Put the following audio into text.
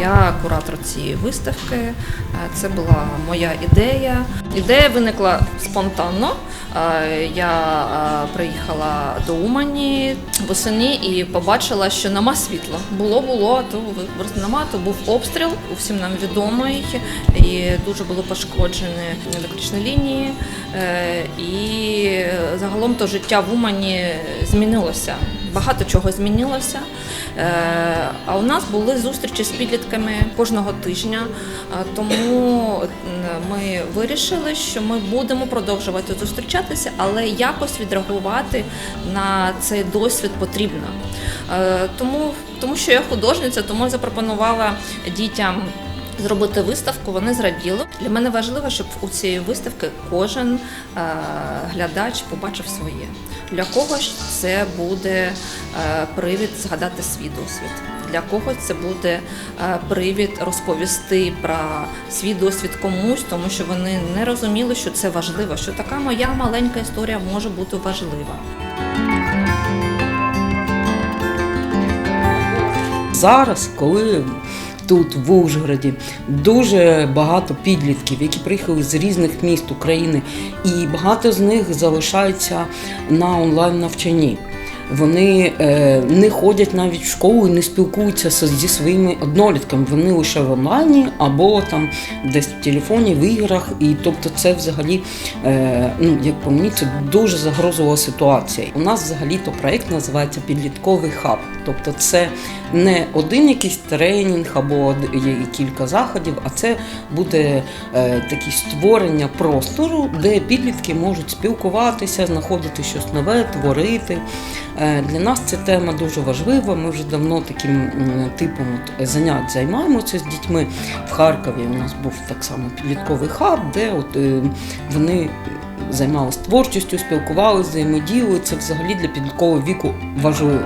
Я куратор цієї виставки. Е, Це була моя ідея. Ідея виникла спонтанно. Е, Я е, приїхала до Умані восени і побачила, що нема світла. Було, було, то нема, то був обстріл, усім нам відомий, і дуже було пошкоджені електричні лінії. І загалом то життя в Умані змінилося. Багато чого змінилося. Е, А у нас були зустрічі з підлітками кожного тижня. Тому ми вирішили, що ми будемо продовжувати зустрічатися, але якось відреагувати на цей досвід потрібно. Е, Тому, тому що я художниця, тому я запропонувала дітям. Зробити виставку, вони зраділи. Для мене важливо, щоб у цієї виставки кожен е, глядач побачив своє. Для когось це буде е, привід згадати свій досвід. Для когось це буде е, привід розповісти про свій досвід комусь, тому що вони не розуміли, що це важливо, що така моя маленька історія може бути важлива. Зараз, коли тут, в Ужгороді, дуже багато підлітків, які приїхали з різних міст України, і багато з них залишаються на онлайн навчанні. Вони е, не ходять навіть в школу і не спілкуються зі своїми однолітками. Вони лише в онлайні або там десь в телефоні, в іграх. І тобто, це взагалі, е, ну як по мені, це дуже загрозова ситуація. У нас взагалі то проект називається Підлітковий хаб. Тобто, це не один якийсь тренінг або кілька заходів, а це буде е, таке створення простору, де підлітки можуть спілкуватися, знаходити щось нове, творити. Е, Для нас ця тема дуже важлива. Ми вже давно таким типом занять займаємося з дітьми. В Харкові у нас був так само підлітковий хаб, де от е, вони займалися творчістю, спілкувалися, взаємодіяли. Це взагалі для підліткового віку важливо.